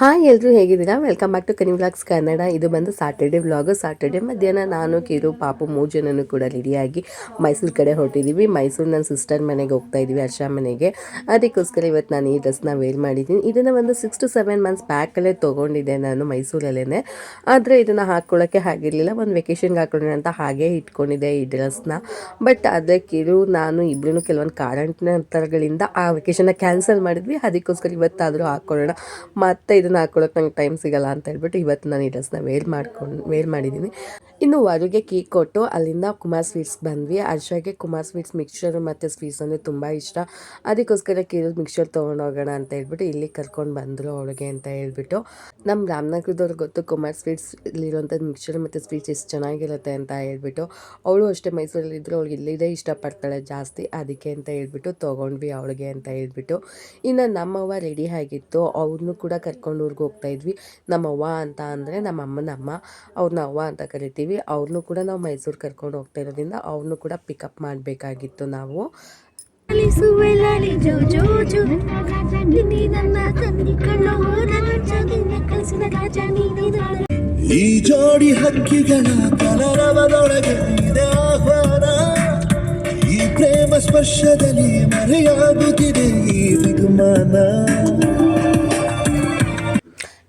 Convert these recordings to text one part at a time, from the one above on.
Hi ಎಲ್ಲರೂ ಹೇಗಿದ್ದೀರಾ? Welcome back to Kani vlogs Kannada ಇದು ಬಂದು ಸಾಟರ್ಡೆ ವ್ಲಾಗು ಸಾಟರ್ಡೆ ಮಧ್ಯಾಹ್ನ ನಾನು ಕಿರು ಪಾಪು ಮೂರು ಜನನು ಕೂಡ ರೆಡಿಯಾಗಿ ಮೈಸೂರು ಕಡೆ ಹೊರಟಿದ್ದೀವಿ ಮೈಸೂರು ನನ್ನ ಸಿಸ್ಟರ್ ಮನೆಗೆ ಹೋಗ್ತಾ ಇದ್ದೀವಿ ಹರ್ಷ ಮನೆಗೆ. ಅದಕ್ಕೋಸ್ಕರ ಇವತ್ತು ನಾನು ಈ ಡ್ರೆಸ್ನ ವೇರ್ ಮಾಡಿದ್ದೀನಿ. ಇದನ್ನು ಒಂದು ಸಿಕ್ಸ್ ಟು ಸೆವೆನ್ ಮಂತ್ಸ್ ಪ್ಯಾಕಲ್ಲೇ ತೊಗೊಂಡಿದ್ದೆ ನಾನು ಮೈಸೂರಲ್ಲೇ ಆದರೆ ಇದನ್ನು ಹಾಕ್ಕೊಳ್ಳೋಕ್ಕೆ ಆಗಿರಲಿಲ್ಲ ಒಂದು ವೆಕೇಷನ್ಗೆ ಹಾಕೊಳ್ಳೋಣ ಅಂತ ಹಾಗೆ ಇಟ್ಕೊಂಡಿದ್ದೆ ಈ ಡ್ರೆಸ್ನ ಬಟ್ ಅದಕ್ಕಿರು ನಾನು ಇಬ್ಬರೂ ಕೆಲವೊಂದು ಕಾರಣಾಂತರಗಳಿಂದ ಆ ವೆಕೇಷನ್ನ ಕ್ಯಾನ್ಸಲ್ ಮಾಡಿದ್ವಿ. ಅದಕ್ಕೋಸ್ಕರ ಇವತ್ತಾದರೂ ಹಾಕ್ಕೊಳ್ಳೋಣ ಮತ್ತೆ ಇದನ್ನು ಹಾಕ್ಕೊಳ್ಳೋಕೆ ನಂಗೆ ಟೈಮ್ ಸಿಗಲ್ಲ ಅಂತ ಹೇಳ್ಬಿಟ್ಟು ಇವತ್ತು ನಾನು ಈ ಡ್ರೆಸ್ನ ವೇರ್ ಮಾಡ್ಕೊಂಡು ವೇರ್ ಮಾಡಿದ್ದೀನಿ ಇನ್ನು ವರುಗೆ ಕೇಕ್ ಕೊಟ್ಟು ಅಲ್ಲಿಂದ ಕುಮಾರ್ ಸ್ವೀಟ್ಸ್ ಬಂದ್ವಿ. ಹರ್ಷಗೆ ಕುಮಾರ್ ಸ್ವೀಟ್ಸ್ ಮಿಕ್ಸ್ಚರ್ ಮತ್ತು ಸ್ವೀಟ್ಸ್ ಅಂದರೆ ತುಂಬ ಇಷ್ಟ. ಅದಕ್ಕೋಸ್ಕರ ಕೇಳೋ ಮಿಕ್ಸ್ಚರ್ ತೊಗೊಂಡೋಗೋಣ ಅಂತ ಹೇಳ್ಬಿಟ್ಟು ಇಲ್ಲಿ ಕರ್ಕೊಂಡು ಬಂದರು ಅವಳಿಗೆ ಅಂತ ಹೇಳ್ಬಿಟ್ಟು. ನಮ್ಮ ರಾಮನಗರದವ್ರಿಗೆ ಗೊತ್ತು ಕುಮಾರ್ ಸ್ವೀಟ್ಸ್ ಇಲ್ಲಿರುವಂಥ ಮಿಕ್ಸ್ಚರ್ ಮತ್ತು ಸ್ವೀಟ್ಸ್ ಎಷ್ಟು ಚೆನ್ನಾಗಿರುತ್ತೆ ಅಂತ ಹೇಳ್ಬಿಟ್ಟು. ಅವಳು ಅಷ್ಟೇ ಮೈಸೂರಲ್ಲಿ ಇದ್ದರೂ ಅವಳಿಗೆ ಇಲ್ಲಿದೆ, ಇಷ್ಟಪಡ್ತಾಳೆ ಜಾಸ್ತಿ. ಅದಕ್ಕೆ ಅಂತ ಹೇಳ್ಬಿಟ್ಟು ತೊಗೊಂಡ್ವಿ ಅವಳಿಗೆ ಅಂತ ಹೇಳ್ಬಿಟ್ಟು. ಇನ್ನು ನಮ್ಮವ್ವ ರೆಡಿ ಆಗಿತ್ತು. ಅವ್ರನ್ನೂ ಕೂಡ ಕರ್ಕೊಂಡು ಊರಿಗೆ ಹೋಗ್ತಾ ಇದ್ವಿ. ನಮ್ಮವ್ವ ಅಂತ ಅಂದರೆ ನಮ್ಮ ಅಮ್ಮನ ಅಮ್ಮ ಅವ್ರನ್ನ ಅವ್ವ ಅಂತ ಕರಿತೀವಿ. ಅವ್ರನ್ನೂ ಕೂಡ ನಾವು ಮೈಸೂರು ಕರ್ಕೊಂಡು ಹೋಗ್ತಾ ಇರೋದ್ರಿಂದ ಅವ್ರನ್ನೂ ಕೂಡ ಪಿಕಪ್ ಮಾಡಬೇಕಾಗಿತ್ತು ನಾವು. ಈ ಜೋಡಿ ಹಕ್ಕಿಗಳ ಕಲರವದೊಳಗೆ ಇದೆ ಆಹ್ವಾನ. ಈ ಪ್ರೇಮ ಸ್ಪರ್ಶದಲ್ಲಿ ಮರೆಯಾಗುತ್ತಿದೆ ಈ ವಿಗುಮಾನ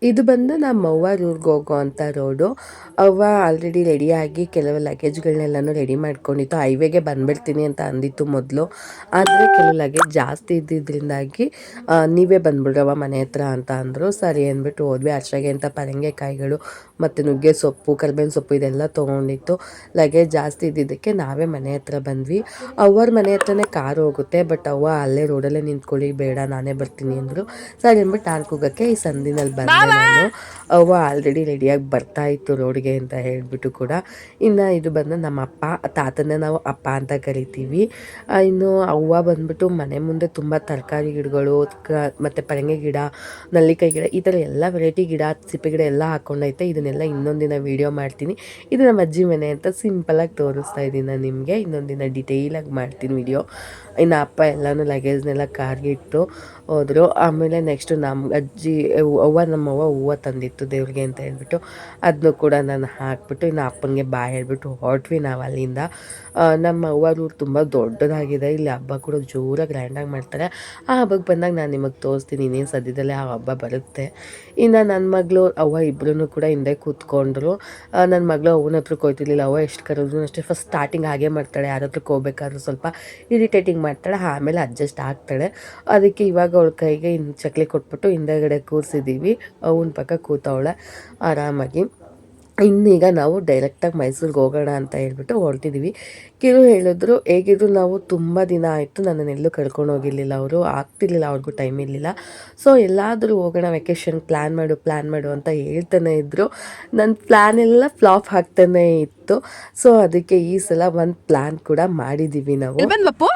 ಇದು ಬಂದು ನಮ್ಮ ಅವ್ವ ಊರಿಗೆ ಹೋಗೋ ಅಂಥ ರೋಡು ಅವ್ವ ಆಲ್ರೆಡಿ ರೆಡಿಯಾಗಿ ಕೆಲವು ಲಗೇಜ್ಗಳನ್ನೆಲ್ಲನೂ ರೆಡಿ ಮಾಡ್ಕೊಂಡಿತ್ತು. ಹೈವೇಗೆ ಬಂದ್ಬಿಡ್ತೀನಿ ಅಂತ ಅಂದಿತ್ತು ಮೊದಲು. ಆದರೆ ಕೆಲವು ಲಗೇಜ್ ಜಾಸ್ತಿ ಇದ್ದಿದ್ದರಿಂದಾಗಿ ನೀವೇ ಬಂದ್ಬಿಡ್ರವ ಮನೆ ಹತ್ರ ಅಂತ ಅಂದರು. ಸರಿ ಅಂದ್ಬಿಟ್ಟು ಹೋದ್ವಿ. ಅರ್ಷಗೆ ಅಂತ ಪರಂಗೆಕಾಯಿಗಳು ಮತ್ತು ನುಗ್ಗೆ ಸೊಪ್ಪು ಕರ್ಬೇವಿನ ಸೊಪ್ಪು ಇದೆಲ್ಲ ತೊಗೊಂಡಿತ್ತು. ಲಗೇಜ್ ಜಾಸ್ತಿ ಇದ್ದಿದ್ದಕ್ಕೆ ನಾವೇ ಮನೆ ಹತ್ರ ಬಂದ್ವಿ. ಅವ್ರ ಮನೆ ಹತ್ರನೇ ಕಾರು ಹೋಗುತ್ತೆ ಬಟ್ ಅವ್ವ ಅಲ್ಲೇ ರೋಡಲ್ಲೇ ನಿಂತ್ಕೊಳ್ಳಿ ಬೇಡ ನಾನೇ ಬರ್ತೀನಿ ಅಂದರು. ಸರಿ ಅಂದ್ಬಿಟ್ಟು ಟಾರ್ಕ್ ಹೋಗೋಕ್ಕೆ ಈ ಸಂದಿನಲ್ಲಿ ಬಂದೆ ನಾನು. ಅವ್ವ ಆಲ್ರೆಡಿ ರೆಡಿಯಾಗಿ ಬರ್ತಾ ಇತ್ತು ರೋಡ್ಗೆ ಅಂತ ಹೇಳಿಬಿಟ್ಟು ಕೂಡ. ಇನ್ನು ಇದು ಬಂದು ನಮ್ಮ ಅಪ್ಪ ತಾತನ ನಾವು ಅಪ್ಪ ಅಂತ ಕರಿತೀವಿ. ಇನ್ನು ಅವ್ವ ಬಂದ್ಬಿಟ್ಟು ಮನೆ ಮುಂದೆ ತುಂಬ ತರಕಾರಿ ಗಿಡಗಳು ಮತ್ತು ಪರಂಗಿ ಗಿಡ, ನಲ್ಲಿಕಾಯಿ ಗಿಡ, ಈ ಥರ ಎಲ್ಲ ವೆರೈಟಿ ಗಿಡ, ಸಿಪ್ಪೆ ಗಿಡ ಎಲ್ಲ ಹಾಕ್ಕೊಂಡೈತೆ ಇದನ್ನೆಲ್ಲ ಇನ್ನೊಂದಿನ ವೀಡಿಯೋ ಮಾಡ್ತೀನಿ. ಇದು ನಮ್ಮ ಅಜ್ಜಿ ಮನೆ ಅಂತ ಸಿಂಪಲಾಗಿ ತೋರಿಸ್ತಾ ಇದ್ದೀನಿ ನಾನು ನಿಮಗೆ. ಇನ್ನೊಂದಿನ ಡಿಟೇಲಾಗಿ ಮಾಡ್ತೀನಿ ವಿಡಿಯೋ ಇನ್ನು ಅಪ್ಪ ಎಲ್ಲನೂ ಲಗೇಜ್ನೆಲ್ಲ ಕಾರ್ಗೆ ಇಟ್ಟು ಹೋದರು. ಆಮೇಲೆ ನೆಕ್ಸ್ಟು ನಮ್ಮ ಅಜ್ಜಿ, ಅವ್ವ, ನಮ್ಮವ್ವ ಹೂವು ತಂದಿತ್ತು. ದೇವ್ರಿಗೆ ಅಂತ ಹೇಳ್ಬಿಟ್ಟು ಅದನ್ನು ಕೂಡ ನಾನು ಹಾಕ್ಬಿಟ್ಟು ಇನ್ನು ಅಪ್ಪನಿಗೆ ಬಾ ಹೇಳ್ಬಿಟ್ಟು ಹೊರಟ್ವಿ ನಾವು ಅಲ್ಲಿಂದ. ನಮ್ಮ ಅವ್ವರು ತುಂಬ ದೊಡ್ಡದಾಗಿದೆ. ಇಲ್ಲಿ ಹಬ್ಬ ಕೂಡ ಜೋರಾಗಿ ಗ್ರ್ಯಾಂಡಾಗಿ ಮಾಡ್ತಾರೆ. ಆ ಹಬ್ಬಕ್ಕೆ ಬಂದಾಗ ನಾನು ನಿಮಗೆ ತೋರಿಸ್ತೀನಿ ಇನ್ನೇನು ಸದ್ಯದಲ್ಲೇ ಆ ಹಬ್ಬ ಬರುತ್ತೆ. ಇನ್ನು ನನ್ನ ಮಗಳು, ಅವ್ವ ಇಬ್ಬರೂ ಕೂಡ ಹಿಂದೆ ಕೂತ್ಕೊಂಡ್ರು. ನನ್ನ ಮಗಳು ಅವನ ಹತ್ರ ಕೋಯ್ತಿರ್ಲಿಲ್ಲ. ಅವ್ವ ಎಷ್ಟು ಕರೆದ್ರು ಅಷ್ಟೇ ಫಸ್ಟ್ ಸ್ಟಾರ್ಟಿಂಗ್ ಹಾಗೆ ಮಾಡ್ತಾಳೆ. ಯಾರ ಹತ್ರಕ್ಕೆ ಹೋಗ್ಬೇಕಾದ್ರೂ ಸ್ವಲ್ಪ ಇರಿಟೇಟಿಂಗ್ ಮಾಡ್ತಾಳೆ. ಆಮೇಲೆ ಅಡ್ಜಸ್ಟ್ ಆಗ್ತಾಳೆ. ಅದಕ್ಕೆ ಇವಾಗ ಅವಳ ಕೈಗೆ ಇನ್ನು ಚಕ್ಲಿ ಕೊಟ್ಬಿಟ್ಟು ಹಿಂದೆಗಡೆ ಕೂರಿಸಿದ್ದೀವಿ. ಅವನ ಪಕ್ಕ ಕೂತವಳೆ ಆರಾಮಾಗಿ. ಇನ್ನೀಗ ನಾವು ಡೈರೆಕ್ಟಾಗಿ ಮೈಸೂರಿಗೆ ಹೋಗೋಣ ಅಂತ ಹೇಳ್ಬಿಟ್ಟು ಹೊರಟಿದ್ದೀವಿ ಕಿರು ಹೇಳಿದ್ರು ಹೇಗಿದ್ರು ನಾವು ತುಂಬ ದಿನ ಆಯಿತು ನನ್ನನ್ನೆಲ್ಲೂ ಕರ್ಕೊಂಡು ಹೋಗಿರಲಿಲ್ಲ ಅವರು ಆಗ್ತಿರ್ಲಿಲ್ಲ ಅವ್ರಿಗೂ ಟೈಮ್ ಇರಲಿಲ್ಲ. ಸೊ ಎಲ್ಲಾದರೂ ಹೋಗೋಣ ವೆಕೇಶನ್ ಪ್ಲ್ಯಾನ್ ಮಾಡು ಪ್ಲ್ಯಾನ್ ಮಾಡು ಅಂತ ಹೇಳ್ತಾನೆ ಇದ್ದರು ನನ್ನ ಪ್ಲ್ಯಾನ್ ಎಲ್ಲ ಫ್ಲಾಪ್ ಆಗ್ತಾನೆ ಇತ್ತು. ಸೊ ಅದಕ್ಕೆ ಈ ಸಲ ಒಂದು ಪ್ಲ್ಯಾನ್ ಕೂಡ ಮಾಡಿದ್ದೀವಿ ನಾವು. ಎಲ್ಲಿ ಬಂದ್ ಬಪ್ಪು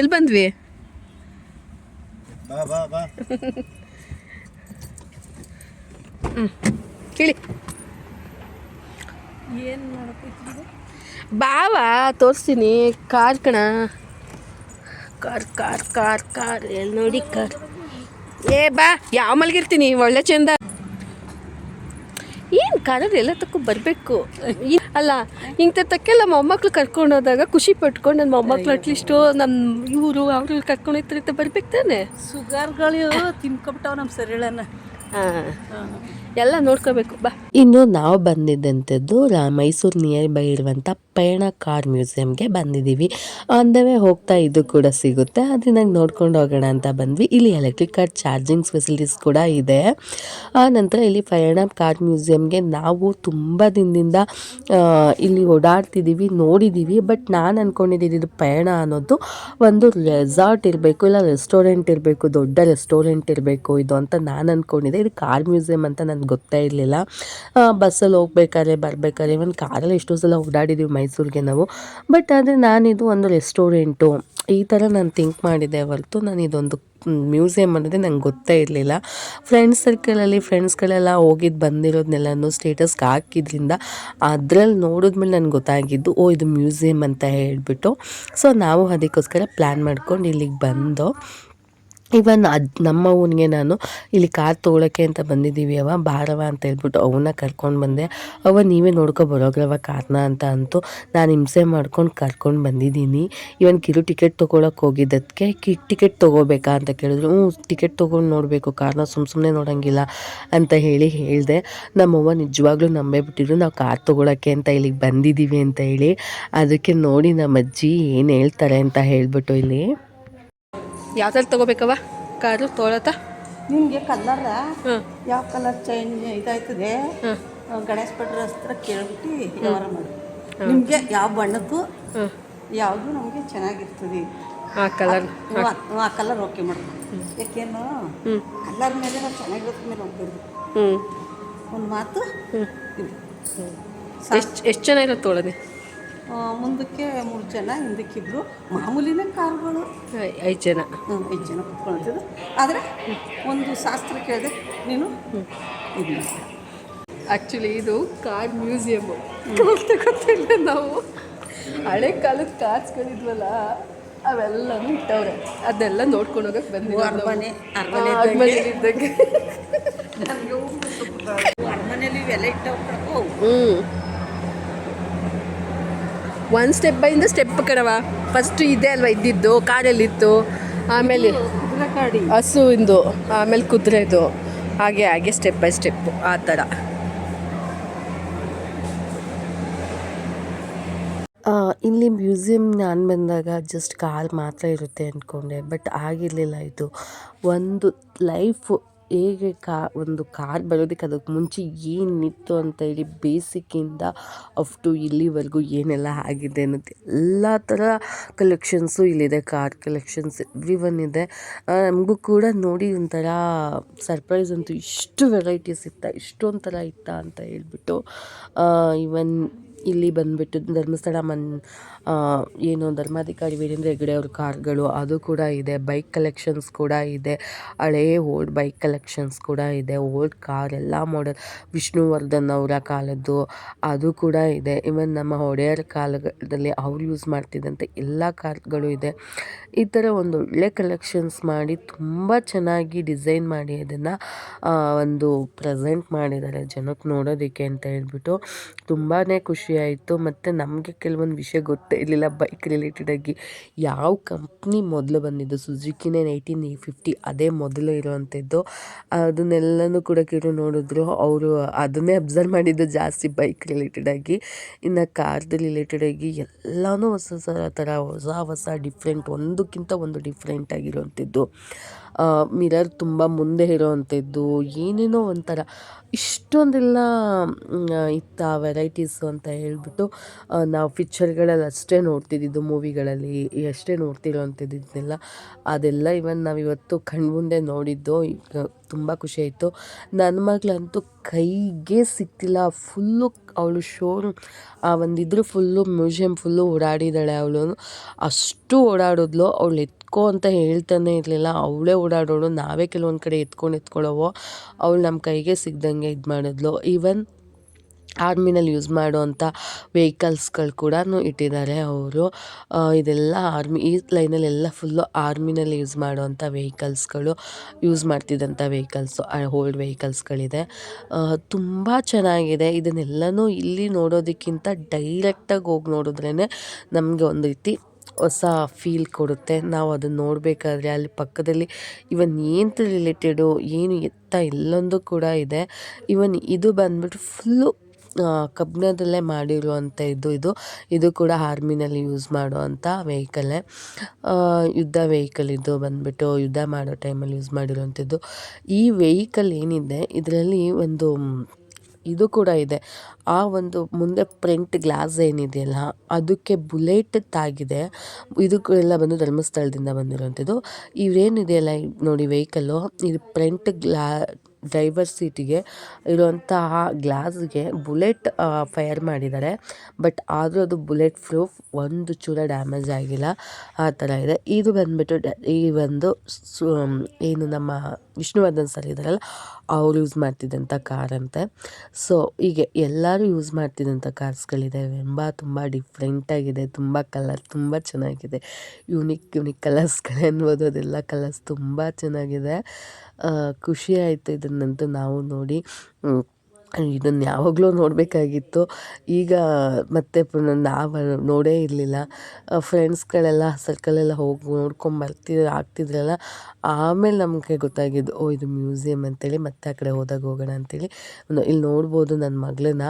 ಎಲ್ಲಿ ಬಂದ್ವಿ ಇಳಿ ಏನು ಹೇಳಿ ಬಾವ ತೋರಿಸ್ತೀನಿ. ಕಾರ್ ಕಣ. Car car car car. ಎಲ್ಲಿ ನೋಡಿ ಕಾರ್. ಏ ಬಾ. ಯಾವ ಮಲ್ಗಿರ್ತೀನಿ? ಒಳ್ಳೆ ಚಂದ. ಏನು ಕಾರಲ್ಲಿ ಎಲ್ಲ ತಕ್ಕೂ ಬರಬೇಕು? ಅಲ್ಲ ಇಂಥ ತಕ್ಕೆಲ್ಲ ಮೊಮ್ಮಕ್ಳು ಕರ್ಕೊಂಡು ಹೋದಾಗ ಖುಷಿ ಪಟ್ಕೊಂಡು ನನ್ನ ಮೊಮ್ಮಕ್ಳು ಅಟ್ಲೀಸ್ಟು ನಮ್ಮ ಇವರು ಅವರು ಕರ್ಕೊಂಡು ಹೋಗ್ತಾರೆ ಬರ್ಬೇಕು ತಾನೆ? ಸುಗರ್ಗಳು ತಿನ್ಕೊಬಿಟ್ಟವ್ ನಮ್ಮ ಸರಿಳನ್ನ ಹಾಂ. ಎಲ್ಲ ನೋಡ್ಕೋಬೇಕು ಬಾ. ಇನ್ನು ನಾವು ಬಂದಿದ್ದಂಥದ್ದು ಮೈಸೂರು ನಿಯರ್ ಬೈ ಇರುವಂಥ ಪಯಣ ಕಾರ್ ಮ್ಯೂಸಿಯಮ್ಗೆ ಬಂದಿದ್ದೀವಿ. ಆನ್ ಹೋಗ್ತಾ ಇದು ಕೂಡ ಸಿಗುತ್ತೆ. ಅದನ್ನ ನೋಡ್ಕೊಂಡು ಹೋಗೋಣ ಅಂತ ಬಂದ್ವಿ. ಇಲ್ಲಿ ಎಲೆಕ್ಟ್ರಿಕ್ ಕಾರ್ ಚಾರ್ಜಿಂಗ್ ಫೆಸಿಲಿಟೀಸ್ ಕೂಡ ಇದೆ. ಆ ನಂತರ ಇಲ್ಲಿ ಪಯಣ ಕಾರ್ ಮ್ಯೂಸಿಯಮ್ಗೆ ನಾವು ತುಂಬ ದಿನದಿಂದ ಇಲ್ಲಿ ಓಡಾಡ್ತಿದ್ದೀವಿ, ನೋಡಿದ್ದೀವಿ. ಬಟ್ ನಾನು ಅಂದ್ಕೊಂಡಿದ್ದೀನಿ ಇದು ಪಯಣ ಅನ್ನೋದು ಒಂದು ರೆಸಾರ್ಟ್ ಇರಬೇಕು, ಇಲ್ಲ ರೆಸ್ಟೋರೆಂಟ್ ಇರಬೇಕು, ದೊಡ್ಡ ರೆಸ್ಟೋರೆಂಟ್ ಇರಬೇಕು ಇದು ಅಂತ ನಾನು ಅಂದ್ಕೊಂಡಿದ್ದೆ ಇದು ಕಾರ್ ಮ್ಯೂಸಿಯಂ ಅಂತ ನನಗೆ ಗೊತ್ತೇ ಇರಲಿಲ್ಲ. ಬಸ್ಸಲ್ಲಿ ಹೋಗ್ಬೇಕಾದ್ರೆ, ಬರಬೇಕಾದ್ರೆ ಇವನ್ ಕಾರಲ್ಲಿ ಎಷ್ಟೋ ಸಲ ಓಡಾಡಿದ್ದೀವಿ. ಮೈಸೂರಿಗೆ ನಾವು. ಬಟ್ ಆದರೆ ನಾನಿದು ಒಂದು ರೆಸ್ಟೋರೆಂಟು ಈ ಥರ ನಾನು ಥಿಂಕ್ ಮಾಡಿದ್ದೆ ಹೊರತು ನಾನು ಇದೊಂದು ಮ್ಯೂಸಿಯಮ್ ಅನ್ನೋದೇ ನಂಗೆ ಗೊತ್ತೇ ಇರಲಿಲ್ಲ. ಫ್ರೆಂಡ್ಸ್ ಸರ್ಕಲಲ್ಲಿ ಫ್ರೆಂಡ್ಸ್ಗಳೆಲ್ಲ ಹೋಗಿದ್ದು ಬಂದಿರೋದನ್ನೆಲ್ಲನೂ ಸ್ಟೇಟಸ್ಗೆ ಹಾಕಿದ್ರಿಂದ ಅದ್ರಲ್ಲಿ ನೋಡಿದ್ಮೇಲೆ ನನಗೆ ಗೊತ್ತಾಗಿದ್ದು, ಓ, ಇದು ಮ್ಯೂಸಿಯಮ್ ಅಂತ ಹೇಳಿಬಿಟ್ಟು. ಸೊ ನಾವು ಅದಕ್ಕೋಸ್ಕರ ಪ್ಲ್ಯಾನ್ ಮಾಡ್ಕೊಂಡು ಇಲ್ಲಿಗೆ ಬಂದು ಇವನ್ ಅದು ನಮ್ಮ ಅವನಿಗೆ ನಾನು ಇಲ್ಲಿ ಕಾರ್ ತೊಗೊಳಕ್ಕೆ ಅಂತ ಬಂದಿದ್ದೀವಿ ಅವ ಬಾರವ ಅಂತ ಹೇಳ್ಬಿಟ್ಟು ಅವನ್ನ ಕರ್ಕೊಂಡು ಬಂದೆ. ಅವ ನೀವೇ ನೋಡ್ಕೊ ಬರೋಗ್ರವ ಕಾರ್ನ ಅಂತ ಅಂತು ನಾನು ಹಿಂಸೆ ಮಾಡ್ಕೊಂಡು ಕರ್ಕೊಂಡು ಬಂದಿದ್ದೀನಿ. ಇವನ್ ಕಿರು ಟಿಕೆಟ್ ತೊಗೊಳಕ್ಕೆ ಹೋಗಿದ್ದಕ್ಕೆ ಕಿ ಟಿಕೆಟ್ ತೊಗೋಬೇಕಾ ಅಂತ ಕೇಳಿದ್ರು. ಹ್ಞೂ, ಟಿಕೆಟ್ ತೊಗೊಂಡು ನೋಡಬೇಕು ಕಾರ್ನ ಸುಮ್ಮ ಸುಮ್ಮನೆ ನೋಡೋಂಗಿಲ್ಲ ಅಂತ ಹೇಳಿ ಹೇಳಿದೆ. ನಮ್ಮವ್ವ ನಿಜವಾಗ್ಲೂ ನಂಬೇ ಬಿಟ್ಟಿದ್ರು ನಾವು ಕಾರ್ ತೊಗೊಳಕ್ಕೆ ಅಂತ ಇಲ್ಲಿಗೆ ಬಂದಿದ್ದೀವಿ ಅಂತ ಹೇಳಿ. ಅದಕ್ಕೆ ನೋಡಿ ನಮ್ಮ ಅಜ್ಜಿ ಏನು ಹೇಳ್ತಾರೆ ಅಂತ ಹೇಳಿಬಿಟ್ಟು ಇಲ್ಲಿ. ಯಾವ ತಗೋಬೇಕವ ಕಾರು ತೋಳತ? ನಿಮಗೆ ಕಲರ್? ಯಾವ ಕಲರ್ ಚೇಂಜ್ ಇದಾಯ್ತದೆ? ಗಣೇಶ್ ಭಟ್ರ ಹತ್ರ ಕೇಳ್ಬಿಟ್ಟು ವ್ಯವಹಾರ ಮಾಡಿ. ನಿಮಗೆ ಯಾವ ಬಣ್ಣದ್ದು? ಯಾವುದು ನಮಗೆ ಚೆನ್ನಾಗಿರ್ತದೆ. ಆ ಕಲರ್. ಆ- ಕಲರ್ ಓಕೆ ಮಾಡ್ಕೊಂಡು ಯಾಕೇನು? ಕಲರ್ ಮೇಲೆ ನಾವು ಚೆನ್ನಾಗಿರೋದ್ರ ಮೇಲೆ ಹೋಗ್ಬಿಡ್ದು ಹ್ಞೂ ಒಂದು ಮಾತು ಎಷ್ಟು ಎಷ್ಟು ಜನ ಇರೋದು ತೊಗೊಳೋದು ಆ, ಮುಂದಕ್ಕೆ ಮೂರು ಜನ ಹಿಂದಕ್ಕೆ ಇಬ್ಬರು ಮಾಮೂಲಿನೇ ಕಾರುಗಳು. ಐದು ಜನ. ಐದು ಜನ ಕುತ್ಕೊಳ್ತಿದ್ರು ಆದರೆ ಒಂದು ಶಾಸ್ತ್ರ ಕೇಳಿದೆ. ನೀನು? ಇದು. ಆ್ಯಕ್ಚುಲಿ ಇದು ಕಾರ್ ಮ್ಯೂಸಿಯಮ್ಮು ಗೊತ್ತಿಲ್ಲ ನಾವು. ಹಳೆ ಕಾಲದ ಕಾರ್ಸ್ಗಳಿದ್ವಲ್ಲ ಅವೆಲ್ಲನೂ ಇಟ್ಟವ್ರೆ. ಅದೆಲ್ಲ ನೋಡ್ಕೊಂಡು ಹೋಗಕ್ಕೆ ಬಂದಿಲ್ಲ ಅರಮನೆ ಅರಮನೆ ಇದ್ದಂಗೆ. ಅರಮನೆಯಲ್ಲಿ ಇವೆಲ್ಲ ಇಟ್ಟವು ಹ್ಞೂ ಒಂದು ಸ್ಟೆಪ್ ಬೈಂದ ಸ್ಟೆಪ್ ಕಣವ ಫಸ್ಟ್ ಇದೆ ಅಲ್ವಾ ಇದ್ದಿದ್ದು ಕಾರಲ್ಲಿತ್ತು ಆಮೇಲೆ ಹಸುವಿಂದು ಆಮೇಲೆ ಕುದುರೆದು ಹಾಗೆ ಹಾಗೆ ಸ್ಟೆಪ್ ಬೈ ಸ್ಟೆಪ್ಪು ಆ ಥರ. ಇಲ್ಲಿ ಮ್ಯೂಸಿಯಂ ನಾನು ಬಂದಾಗ ಜಸ್ಟ್ ಕಾರ್ ಮಾತ್ರ ಇರುತ್ತೆ ಅಂದ್ಕೊಂಡೆ ಬಟ್ ಆಗಿರಲಿಲ್ಲ ಇದು. ಒಂದು ಲೈಫು ಹೇಗೆ ಕಾ ಒಂದು ಕಾರ್ ಬರೋದಕ್ಕೆ ಅದಕ್ಕೆ ಮುಂಚೆ ಏನಿತ್ತು ಅಂತ ಹೇಳಿ ಬೇಸಿಕ್ಕಿಂದ ಅಪ್ ಟು ಇಲ್ಲಿವರೆಗೂ ಏನೆಲ್ಲ ಆಗಿದೆ ಅನ್ನೋದು ಎಲ್ಲ ಥರ ಕಲೆಕ್ಷನ್ಸು ಇಲ್ಲಿದೆ ಕಾರ್ ಕಲೆಕ್ಷನ್ಸ್ ಎವ್ರಿ ಒನ್ ಇದೆ ನಮಗೂ ಕೂಡ ನೋಡಿ ಒಂಥರ ಸರ್ಪ್ರೈಸ್ ಅಂತೂ ಇಷ್ಟು ವೆರೈಟೀಸ್ ಇತ್ತಾ ಇಷ್ಟೊಂಥರ ಥರ ಇತ್ತಾ ಅಂತ ಹೇಳ್ಬಿಟ್ಟು ಇವನ್ ಇಲ್ಲಿ ಬಂದುಬಿಟ್ಟು ಧರ್ಮಸ್ಥಳ ಮನ್ ಏನು ಧರ್ಮಾಧಿಕಾರಿ ವೀರೇಂದ್ರ ಹೆಗ್ಗಡೆ ಅವ್ರ ಕಾರ್ಗಳು ಅದು ಕೂಡ ಇದೆ. ಬೈಕ್ ಕಲೆಕ್ಷನ್ಸ್ ಕೂಡ ಇದೆ. ಹಳೇ ಓಲ್ಡ್ ಬೈಕ್ ಕಲೆಕ್ಷನ್ಸ್ ಕೂಡ ಇದೆ. ಓಲ್ಡ್ ಕಾರ್ ಎಲ್ಲ ಮಾಡೆಲ್ ವಿಷ್ಣುವರ್ಧನ್ ಅವರ ಕಾಲದ್ದು ಅದು ಕೂಡ ಇದೆ. ಇವನ್ ನಮ್ಮ ಒಡೆಯರ ಕಾಲದಲ್ಲಿ ಅವ್ರು ಯೂಸ್ ಮಾಡ್ತಿದ್ದಂಥ ಎಲ್ಲ ಕಾರ್ಗಳು ಇದೆ. ಈ ಥರ ಒಂದು ಒಳ್ಳೆ ಕಲೆಕ್ಷನ್ಸ್ ಮಾಡಿ ತುಂಬ ಚೆನ್ನಾಗಿ ಡಿಸೈನ್ ಮಾಡಿ ಅದನ್ನು ಒಂದು ಪ್ರೆಸೆಂಟ್ ಮಾಡಿದ್ದಾರೆ ಜನಕ್ಕೆ ನೋಡೋದಕ್ಕೆ ಅಂತ ಹೇಳ್ಬಿಟ್ಟು ತುಂಬಾ ಖುಷಿ ಆಯಿತು. ಮತ್ತು ನಮಗೆ ಕೆಲವೊಂದು ವಿಷಯ ಗೊತ್ತೇ ಇರಲಿಲ್ಲ. ಬೈಕ್ ರಿಲೇಟೆಡಾಗಿ ಯಾವ ಕಂಪ್ನಿ ಮೊದಲು ಬಂದಿದ್ದು? ಸುಜುಕಿನೇ ನೈನ್ಟೀನ್ ಫಿಫ್ಟಿ ಅದೇ ಮೊದಲು ಇರುವಂಥದ್ದು ಅದನ್ನೆಲ್ಲನೂ ಕೂಡ ಕಿರು ನೋಡಿದ್ರು. ಅವರು ಅದನ್ನೇ ಅಬ್ಸರ್ವ್ ಮಾಡಿದ್ದು ಜಾಸ್ತಿ ಬೈಕ್ ರಿಲೇಟೆಡಾಗಿ ಇನ್ನು ಕಾರ್ದು ರಿಲೇಟೆಡಾಗಿ ಎಲ್ಲನೂ ಹೊಸ ಹೊಸ ಥರ ಹೊಸ ಹೊಸ ಡಿಫ್ರೆಂಟ್ ಒಂದಕ್ಕಿಂತ ಒಂದು ಡಿಫ್ರೆಂಟ್ ಆಗಿರುವಂಥದ್ದು ಮಿರರ್ ತುಂಬ ಮುಂದೆ ಇರೋವಂಥದ್ದು ಏನೇನೋ ಒಂಥರ ಇಷ್ಟೊಂದೆಲ್ಲ ಇತ್ತ ವೆರೈಟೀಸು ಅಂತ ಹೇಳ್ಬಿಟ್ಟು ನಾವು ಪಿಕ್ಚರ್ಗಳಲ್ಲಿ ಅಷ್ಟೇ ನೋಡ್ತಿದ್ದಿದ್ದು, ಮೂವಿಗಳಲ್ಲಿ ಅಷ್ಟೇ ನೋಡ್ತಿರೋವಂಥದ್ದು ಇದನ್ನೆಲ್ಲ. ಅದೆಲ್ಲ ಇವನ್ ನಾವು ಇವತ್ತು ಕಣ್ಮುಂದೆ ನೋಡಿದ್ದು ತುಂಬ ಖುಷಿ ಆಯಿತು. ನನ್ನ ಮಗಳಂತೂ ಕೈಗೆ ಸಿಕ್ತಿಲ್ಲ, ಫುಲ್ಲು ಅವಳು ಶೋರೂಮ್ ಆ ಒಂದು ಇದ್ರ ಫುಲ್ಲು ಮ್ಯೂಸಿಯಂ ಫುಲ್ಲು ಓಡಾಡಿದ್ದಾಳೆ ಅವಳು. ಅಷ್ಟು ಓಡಾಡಿದ್ಲು, ಅವಳು ಎತ್ಕೋ ಅಂತ ಹೇಳ್ತಾನೆ ಇರಲಿಲ್ಲ. ಅವಳೇ ಓಡಾಡೋಳು, ನಾವೇ ಕೆಲವೊಂದು ಕಡೆ ಎತ್ಕೊಂಡು ಎತ್ಕೊಳ್ಳೋವು. ಅವಳು ನಮ್ಮ ಕೈಗೆ ಸಿಗ್ದಂಗೆ ಇದು ಮಾಡಿದ್ಲು ಈವನ್ ಆರ್ಮಿನಲ್ಲಿ ಯೂಸ್ ಮಾಡುವಂಥ ವೆಹಿಕಲ್ಸ್ಗಳು ಕೂಡ ಇಟ್ಟಿದ್ದಾರೆ ಅವರು. ಇದೆಲ್ಲ ಆರ್ಮಿ, ಈ ಲೈನಲ್ಲೆಲ್ಲ ಫುಲ್ಲು ಆರ್ಮಿನಲ್ಲಿ ಯೂಸ್ ಮಾಡುವಂಥ ವೆಹಿಕಲ್ಸ್ಗಳು, ಯೂಸ್ ಮಾಡ್ತಿದ್ದಂಥ ವೆಹಿಕಲ್ಸು ಓಲ್ಡ್ ವೆಹಿಕಲ್ಸ್ಗಳಿದೆ. ತುಂಬ ಚೆನ್ನಾಗಿದೆ. ಇದನ್ನೆಲ್ಲನೂ ಇಲ್ಲಿ ನೋಡೋದಕ್ಕಿಂತ ಡೈರೆಕ್ಟಾಗಿ ಹೋಗಿ ನೋಡಿದ್ರೇ ನಮಗೆ ಒಂದು ರೀತಿ ಹೊಸ ಫೀಲ್ ಕೊಡುತ್ತೆ. ನಾವು ಅದನ್ನು ನೋಡಬೇಕಾದ್ರೆ ಅಲ್ಲಿ ಪಕ್ಕದಲ್ಲಿ ಇವನ್ ಏನು ರಿಲೇಟೆಡು, ಏನು ಎತ್ತ ಎಲ್ಲೊಂದು ಕೂಡ ಇದೆ. ಇವನ್ ಇದು ಬಂದ್ಬಿಟ್ಟು ಫುಲ್ಲು ಕಬ್ಬಿಣದಲ್ಲೇ ಮಾಡಿರುವಂಥ ಇದು ಇದು ಇದು ಕೂಡ ಆರ್ಮಿನಲ್ಲಿ ಯೂಸ್ ಮಾಡುವಂಥ ವೆಹಿಕಲ್ಲೇ ಯುದ್ಧ ವೆಹಿಕಲ್ ಇದು ಬಂದ್ಬಿಟ್ಟು ಯುದ್ಧ ಮಾಡೋ ಟೈಮಲ್ಲಿ ಯೂಸ್ ಮಾಡಿರುವಂಥದ್ದು. ಈ ವೆಹಿಕಲ್ ಏನಿದೆ, ಇದರಲ್ಲಿ ಒಂದು, ಇದು ಕೂಡ ಇದೆ. ಆ ಒಂದು ಮುಂದೆ ಫ್ರಂಟ್ ಗ್ಲಾಸ್ ಏನಿದೆಯಲ್ಲ, ಅದಕ್ಕೆ ಬುಲೆಟ್ ತಾಗಿದೆ. ಇದಕ್ಕೂ ಎಲ್ಲ ಬಂದು ಧರ್ಮಸ್ಥಳದಿಂದ ಬಂದಿರುವಂಥದ್ದು. ಇವೇನಿದೆಯಲ್ಲ ಇದ್ ನೋಡಿ ವೆಹಿಕಲ್ಲು ಇದು ಫ್ರಂಟ್ ಗ್ಲಾ ಡ್ರೈವರ್ ಸೀಟಿಗೆ ಇರುವಂತಹ ಗ್ಲಾಸ್ಗೆ ಬುಲೆಟ್ ಫೈರ್ ಮಾಡಿದ್ದಾರೆ. ಬಟ್ ಆದರೂ ಅದು ಬುಲೆಟ್ ಪ್ರೂಫ್ ಒಂದು ಚೂರ ಡ್ಯಾಮೇಜ್ ಆಗಿಲ್ಲ. ಆ ಥರ ಇದೆ. ಇದು ಬಂದ್ಬಿಟ್ಟು ಈ ಒಂದು ಏನು ನಮ್ಮ ವಿಷ್ಣುವರ್ಧನ್ ಸರ್ ಇದ್ದಾರಲ್ಲ ಅವ್ರು ಯೂಸ್ ಮಾಡ್ತಿದ್ದಂಥ ಕಾರ್ ಅಂತೆ. ಸೊ ಹೀಗೆ ಎಲ್ಲರೂ ಯೂಸ್ ಮಾಡ್ತಿದ್ದಂಥ ಕಾರ್ಸ್ಗಳಿದೆ ಎಂಬ ತುಂಬ ಡಿಫ್ರೆಂಟಾಗಿದೆ ತುಂಬ ಕಲರ್ ತುಂಬ ಚೆನ್ನಾಗಿದೆ. ಯುನಿಕ್ ಯುನಿಕ್ ಕಲರ್ಸ್ಗಳೇ ಅನ್ಬೋದು. ಅದೆಲ್ಲ ಕಲರ್ಸ್ ತುಂಬ ಚೆನ್ನಾಗಿದೆ. ಖುಷಿ ಆಯಿತು ಇದನ್ನಂತೂ ನಾವು ನೋಡಿ. ಇದನ್ನು ಯಾವಾಗಲೂ ನೋಡಬೇಕಾಗಿತ್ತು. ಈಗ ಮತ್ತೆ ನಾವು ನೋಡೇ ಇರಲಿಲ್ಲ. ಫ್ರೆಂಡ್ಸ್ಗಳೆಲ್ಲ ಸರ್ಕಲೆಲ್ಲ ಹೋಗಿ ನೋಡ್ಕೊಂಬರ್ತಿ ಆಗ್ತಿದ್ರಲ್ಲ, ಆಮೇಲೆ ನಮಗೆ ಗೊತ್ತಾಗಿದ್ದು, ಓ, ಇದು ಮ್ಯೂಸಿಯಮ್ ಅಂತೇಳಿ ಮತ್ತೆ ಆ ಕಡೆ ಹೋದಾಗ ಹೋಗೋಣ ಅಂತೇಳಿ. ಇಲ್ಲಿ ನೋಡ್ಬೋದು ನನ್ನ ಮಗಳನ್ನ.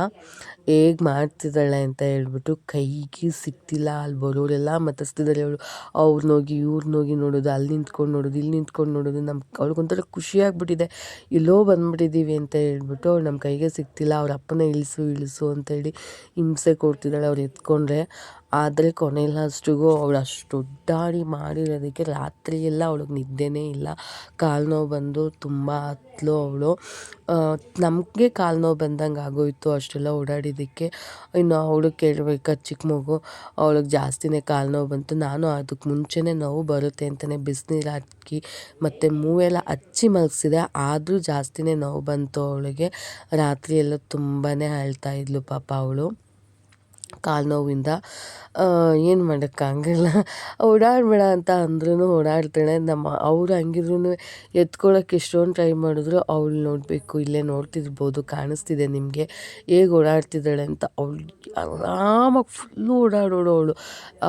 ಹೇಗೆ ಮಾಡ್ತಿದ್ದಾಳೆ ಅಂತ ಹೇಳ್ಬಿಟ್ಟು ಕೈಗೆ ಸಿಕ್ತಿಲ್ಲ ಅಲ್ಲಿ ಬರೋರೆಲ್ಲ ಮತ್ತಿಸ್ತಿದ್ದಾರೆ ಅವಳು. ಅವ್ರನ್ನೋಗಿ ಹೋಗಿ ಇವ್ರನ್ನ ಹೋಗಿ ನೋಡೋದು, ಅಲ್ಲಿ ನಿಂತ್ಕೊಂಡು ನೋಡೋದು, ಇಲ್ಲಿ ನಿಂತ್ಕೊಂಡು ನೋಡೋದು ನಮ್ಮ ಅವ್ಳಿಗೊಂಥರ ಖುಷಿಯಾಗ್ಬಿಟ್ಟಿದೆ ಎಲ್ಲೋ ಬಂದ್ಬಿಟ್ಟಿದ್ದೀವಿ ಅಂತ ಹೇಳ್ಬಿಟ್ಟು ಅವ್ಳು ನಮ್ಮ ಕೈಗೆ ಸಿಗ್ತಿಲ್ಲ ಅವ್ರ ಅಪ್ಪನ ಇಳಿಸು ಇಳಿಸು ಅಂತೇಳಿ ಹಿಂಸೆ ಕೊಡ್ತಿದ್ದಾಳೆ ಅವ್ರು ಎತ್ಕೊಂಡ್ರೆ. ಆದರೆ ಕೊನೆ ಅಷ್ಟಿಗೂ ಅವಳು ಅಷ್ಟು ಒಡ್ಡಾಡಿ ಮಾಡಿರೋದಕ್ಕೆ ರಾತ್ರಿ ಎಲ್ಲ ಅವಳಿಗೆ ನಿದ್ದೆನೇ ಇಲ್ಲ. ಕಾಲು ನೋವು ಬಂದು ತುಂಬ ಹತ್ಲು ಅವಳು. ನಮಗೆ ಕಾಲು ನೋವು ಬಂದಂಗೆ ಆಗೋಯಿತು ಅಷ್ಟೆಲ್ಲ ಓಡಾಡಿದ್ದಕ್ಕೆ ಇನ್ನು ಅವಳು ಕೇಳಬೇಕಾ ಚಿಕ್ಕ ಮಗು? ಅವಳಿಗೆ ಜಾಸ್ತಿನೇ ಕಾಲು ನೋವು ಬಂತು. ನಾನು ಅದಕ್ಕೆ ಮುಂಚೆನೇ ನೋವು ಬರುತ್ತೆ ಅಂತಲೇ ಬಿಸಿನೀರು ಹಾಕಿ ಮತ್ತು ಮೂವೆಲ್ಲ ಹಚ್ಚಿ ಮಲಗಿಸಿದೆ. ಆದರೂ ಜಾಸ್ತಿನೇ ನೋವು ಬಂತು ಅವಳಿಗೆ. ರಾತ್ರಿ ಎಲ್ಲ ತುಂಬಾ ಅಳ್ತಾ ಇದ್ಲು ಪಾಪ ಅವಳು. ಕಾಲು ನೋವಿಂದ ಏನು ಮಾಡೋಕ್ಕಾಗಲ್ಲ ಓಡಾಡಬೇಡ ಅಂತ ಅಂದ್ರೂ ಓಡಾಡ್ತಾಳೆ. ನಮ್ಮ ಅವ್ರು ಹಂಗಿದ್ರು ಎತ್ಕೊಳ್ಳೋಕೆ ಎಷ್ಟೊಂದು ಟ್ರೈ ಮಾಡಿದ್ರು ಅವಳು ನೋಡಬೇಕು, ಇಲ್ಲೇ ನೋಡ್ತಿರ್ಬೋದು, ಕಾಣಿಸ್ತಿದೆ ನಿಮಗೆ, ಹೇಗೆ ಓಡಾಡ್ತಿದ್ದಾಳೆ ಅಂತ ಅವಳು ಆರಾಮಾಗಿ ಫುಲ್ಲು ಓಡಾಡೋಳು ಅವಳು.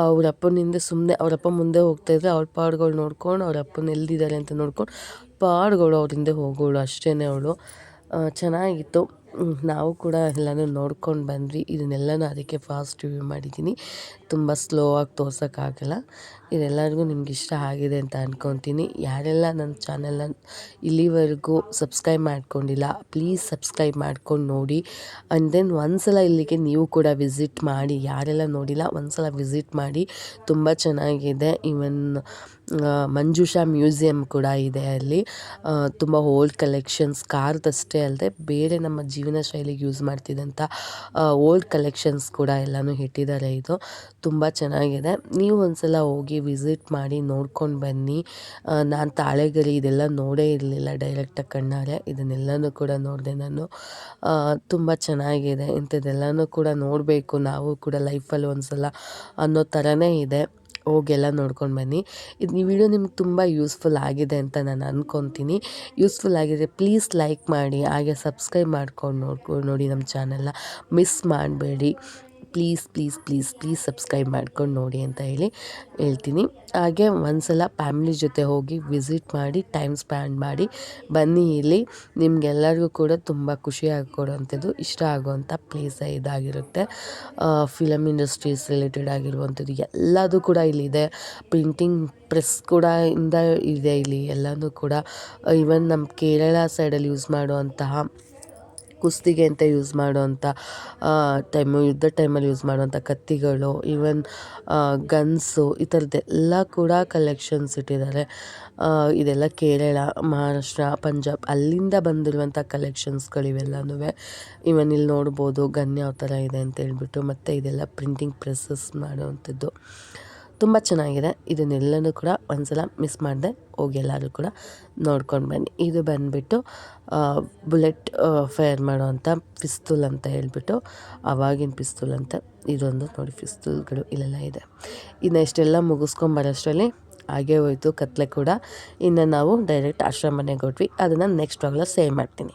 ಅವರಪ್ಪನಿಂದ ಸುಮ್ಮನೆ ಅವರಪ್ಪ ಮುಂದೆ ಹೋಗ್ತಾಯಿದ್ರೆ ಅವ್ರ ಪಾಡ್ಗಳು ನೋಡ್ಕೊಂಡು ಅವರಪ್ಪನ ಎಲ್ಲಿದ್ದಾರೆ ಅಂತ ನೋಡ್ಕೊಂಡು ಪಾಡ್ಗಳು ಅವ್ರ ಹಿಂದೆ ಹೋಗೋಳು ಅಷ್ಟೇ ಅವಳು. ಚೆನ್ನಾಗಿತ್ತು. ನಾವು ಕೂಡ ಎಲ್ಲನೂ ನೋಡ್ಕೊಂಡು ಬಂದ್ವಿ. ಇದನ್ನೆಲ್ಲನೂ ಅದಕ್ಕೆ ಫಾಸ್ಟ್ ರಿವ್ಯೂ ಮಾಡಿದ್ದೀನಿ. ತುಂಬ ಸ್ಲೋ ಆಗಿ ತೋರ್ಸೋಕ್ಕಾಗಲ್ಲ. ಇದೆಲ್ಲರಿಗೂ ನಿಮ್ಗೆ ಇಷ್ಟ ಆಗಿದೆ ಅಂತ ಅಂದ್ಕೊತೀನಿ ಯಾರೆಲ್ಲ ನನ್ನ ಚಾನಲನ್ನು ಇಲ್ಲಿವರೆಗೂ ಸಬ್ಸ್ಕ್ರೈಬ್ ಮಾಡ್ಕೊಂಡಿಲ್ಲ ಪ್ಲೀಸ್ ಸಬ್ಸ್ಕ್ರೈಬ್ ಮಾಡ್ಕೊಂಡು ನೋಡಿ. ಆ್ಯಂಡ್ ದೆನ್ ಒಂದ್ಸಲ ಇಲ್ಲಿಗೆ ನೀವು ಕೂಡ ವಿಸಿಟ್ ಮಾಡಿ. ಯಾರೆಲ್ಲ ನೋಡಿಲ್ಲ, ಒಂದ್ಸಲ ವಿಸಿಟ್ ಮಾಡಿ. ತುಂಬ ಚೆನ್ನಾಗಿದೆ. ಈವನ್ ಮಂಜುಷಾ ಮ್ಯೂಸಿಯಂ ಕೂಡ ಇದೆ ಅಲ್ಲಿ. ತುಂಬ ಓಲ್ಡ್ ಕಲೆಕ್ಷನ್ಸ್ ಕಾರ್ದಷ್ಟೇ ಅಲ್ಲದೆ ಬೇರೆ ನಮ್ಮ ಜೀವನ ಶೈಲಿಗೆ ಯೂಸ್ ಮಾಡ್ತಿದ್ದಂಥ ಓಲ್ಡ್ ಕಲೆಕ್ಷನ್ಸ್ ಕೂಡ ಎಲ್ಲನೂ ಇಟ್ಟಿದ್ದಾರೆ ಇದು. ತುಂಬ ಚೆನ್ನಾಗಿದೆ. ನೀವು ಒಂದ್ಸಲ ಹೋಗಿ ವಿಸಿಟ್ ಮಾಡಿ ನೋಡ್ಕೊಂಡು ಬನ್ನಿ. ನಾನು ತಾಳೆಗರಿ ಇದೆಲ್ಲ ನೋಡೇ ಇರಲಿಲ್ಲ ಡೈರೆಕ್ಟಾಗಿ ಕಣ್ಣಾರೆ. ಇದನ್ನೆಲ್ಲನೂ ಕೂಡ ನೋಡಿದೆ ನಾನು. ತುಂಬ ಚೆನ್ನಾಗಿದೆ. ಇಂಥದ್ದೆಲ್ಲನೂ ಕೂಡ ನೋಡಬೇಕು. ನಾವು ಕೂಡ ಲೈಫಲ್ಲಿ ಒಂದ್ಸಲ ಅನ್ನೋ ಥರನೇ ಇದೆ. ಹೋಗೆಲ್ಲ ನೋಡ್ಕೊಂಡು ಬನ್ನಿ. ಇದು ಈ ವಿಡಿಯೋ ನಿಮ್ಗೆ ತುಂಬ ಯೂಸ್ಫುಲ್ ಆಗಿದೆ ಅಂತ ನಾನು ಅಂದ್ಕೊತೀನಿ ಯೂಸ್ಫುಲ್ ಆಗಿದೆ ಪ್ಲೀಸ್ ಲೈಕ್ ಮಾಡಿ, ಹಾಗೆ ಸಬ್ಸ್ಕ್ರೈಬ್ ಮಾಡ್ಕೊಂಡು ನೋಡ್ಕೊಂಡು ನೋಡಿ ನಮ್ಮ ಚಾನೆಲ್ನ. ಮಿಸ್ ಮಾಡಬೇಡಿ. Please please please please subscribe ಮಾಡ್ಕೊಂಡು ನೋಡಿ ಅಂತ ಹೇಳಿ ಹೇಳ್ತೀನಿ. ಹಾಗೆ ಒಂದ್ಸಲ ಫ್ಯಾಮಿಲಿ ಜೊತೆ ಹೋಗಿ ವಿಸಿಟ್ ಮಾಡಿ ಟೈಮ್ ಸ್ಪೆಂಡ್ ಮಾಡಿ ಬನ್ನಿ ಇಲ್ಲಿ. ನಿಮಗೆಲ್ಲರಿಗೂ ಕೂಡ ತುಂಬ ಖುಷಿ ಕೊಡುವಂಥದ್ದು ಇಷ್ಟ ಆಗುವಂಥ ಪ್ಲೇಸ್ ಇದಾಗಿರುತ್ತೆ. ಫಿಲಮ್ ಇಂಡಸ್ಟ್ರೀಸ್ ರಿಲೇಟೆಡ್ ಆಗಿರುವಂಥದ್ದು ಎಲ್ಲದು ಕೂಡ ಇಲ್ಲಿದೆ. ಪ್ರಿಂಟಿಂಗ್ ಪ್ರೆಸ್ ಕೂಡ ಇಂದ ಇದೆ ಇಲ್ಲಿ, ಎಲ್ಲನೂ ಕೂಡ. ಈವನ್ ನಮ್ಮ ಕೇರಳ ಸೈಡಲ್ಲಿ ಯೂಸ್ ಮಾಡುವಂತಹ ಕುಸ್ತಿಗೆ ಅಂತ ಯೂಸ್ ಮಾಡುವಂಥ ಟೈಮು ಯುದ್ಧ ಟೈಮಲ್ಲಿ ಯೂಸ್ ಮಾಡುವಂಥ ಕತ್ತಿಗಳು ಈವನ್ ಗನ್ಸು ಈ ಥರದ್ದೆಲ್ಲ ಕೂಡ ಕಲೆಕ್ಷನ್ಸ್ ಇಟ್ಟಿದ್ದಾರೆ. ಇದೆಲ್ಲ ಕೇರಳ, ಮಹಾರಾಷ್ಟ್ರ, ಪಂಜಾಬ್ ಅಲ್ಲಿಂದ ಬಂದಿರುವಂಥ ಕಲೆಕ್ಷನ್ಸ್ಗಳಿವೆಲ್ಲನೂ ಇವನ್ ಇಲ್ಲಿ ನೋಡ್ಬೋದು ಗನ್ ಯಾವ ಥರ ಇದೆ ಅಂತ ಹೇಳ್ಬಿಟ್ಟು ಮತ್ತು ಇದೆಲ್ಲ ಪ್ರಿಂಟಿಂಗ್ ಪ್ರೆಸ್ಸಸ್ ಮಾಡುವಂಥದ್ದು. ತುಂಬ ಚೆನ್ನಾಗಿದೆ. ಇದನ್ನೆಲ್ಲನೂ ಕೂಡ ಒಂದ್ಸಲ ಮಿಸ್ ಮಾಡಿದೆ ಹೋಗಿ ಎಲ್ಲರೂ ಕೂಡ ನೋಡ್ಕೊಂಡು ಬನ್ನಿ. ಇದು ಬಂದುಬಿಟ್ಟು ಬುಲೆಟ್ ಫೈರ್ ಮಾಡುವಂಥ ಪಿಸ್ತೂಲ್ ಅಂತ ಹೇಳ್ಬಿಟ್ಟು ಆವಾಗಿನ ಪಿಸ್ತೂಲ್ ಅಂತ ಇದೊಂದು ನೋಡಿ ಪಿಸ್ತೂಲ್ಗಳು ಇಲ್ಲೆಲ್ಲ ಇದೆ. ಇನ್ನು ಇಷ್ಟೆಲ್ಲ ಮುಗಿಸ್ಕೊಂಬರೋಷ್ಟರಲ್ಲಿ ಹಾಗೇ ಹೋಯಿತು ಕತ್ಲೆ ಕೂಡ. ಇನ್ನು ನಾವು ಡೈರೆಕ್ಟ್ ಆಶ್ರಮನೆಗೆ ಹೊಟ್ವಿ ಅದನ್ನು ನೆಕ್ಸ್ಟ್ ವಾಗ್ಲ ಸೇವ್ ಮಾಡ್ತೀನಿ.